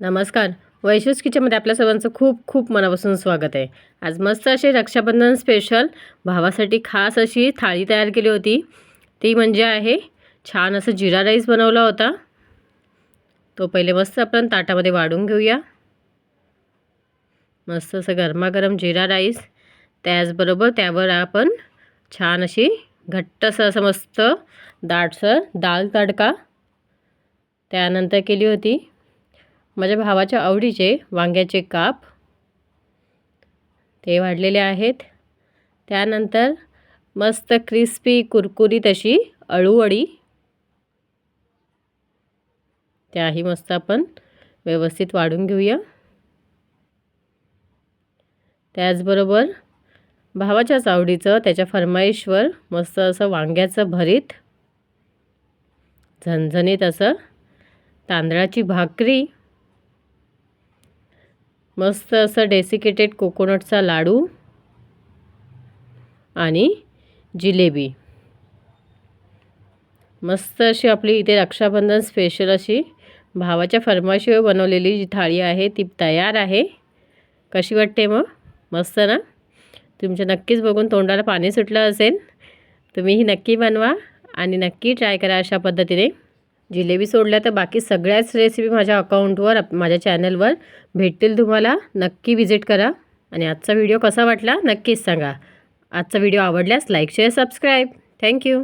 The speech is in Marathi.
नमस्कार. वैशूस किचनमध्ये आपल्या सर्वांचं खूप खूप मनापासून स्वागत आहे. आज मस्त असे रक्षाबंधन स्पेशल भावासाठी खास अशी थाळी तयार केली होती. ती म्हणजे आहे छान असं जिरा राईस बनवला होता. तो पहिले मस्त आपण ताटामध्ये वाढून घेऊया. मस्त असं गरमागरम जिरा राईस. त्याचबरोबर त्यावर आपण छान अशी घट्टसं असं मस्त दाटसर दाल तडका. त्यानंतर केली होती माझ्या भावाच्या आवडीचे वांग्याचे काप. ते वाढलेले आहेत. त्यानंतर मस्त क्रिस्पी कुरकुरीत अशी अळूवडी. त्याही मस्त आपण व्यवस्थित वाढून घेऊया. त्याचबरोबर भावाच्याच आवडीचं त्याच्या फरमाईशवर मस्त असं वांग्याचं भरीत झणझणीत असं तांदळाची भाकरी मस्त असं डेसिकेटेड कोकोनटचा लाडू आणि जिलेबी. मस्त अशी आपली इथे रक्षाबंधन स्पेशल अशी भावाच्या फरमाशीवर बनवलेली जी थाळी आहे ती तयार आहे. कशी वाटते मग? मस्त ना? तुमच्या नक्कीच बघून तोंडाला पाणी सुटलं असेल. तुम्ही ही नक्की बनवा आणि नक्की ट्राय करा अशा पद्धतीने. जिलेबी सोडल्या तर बाकी सगळ्याच रेसिपी माझ्या अकाउंटवर माझ्या चॅनलवर भेटतील तुम्हाला. नक्की व्हिजिट करा. आणि आजचा व्हिडिओ कसा वाटला नक्कीच सांगा. आजचा व्हिडिओ आवडल्यास लाईक शेअर सबस्क्राईब थँक्यू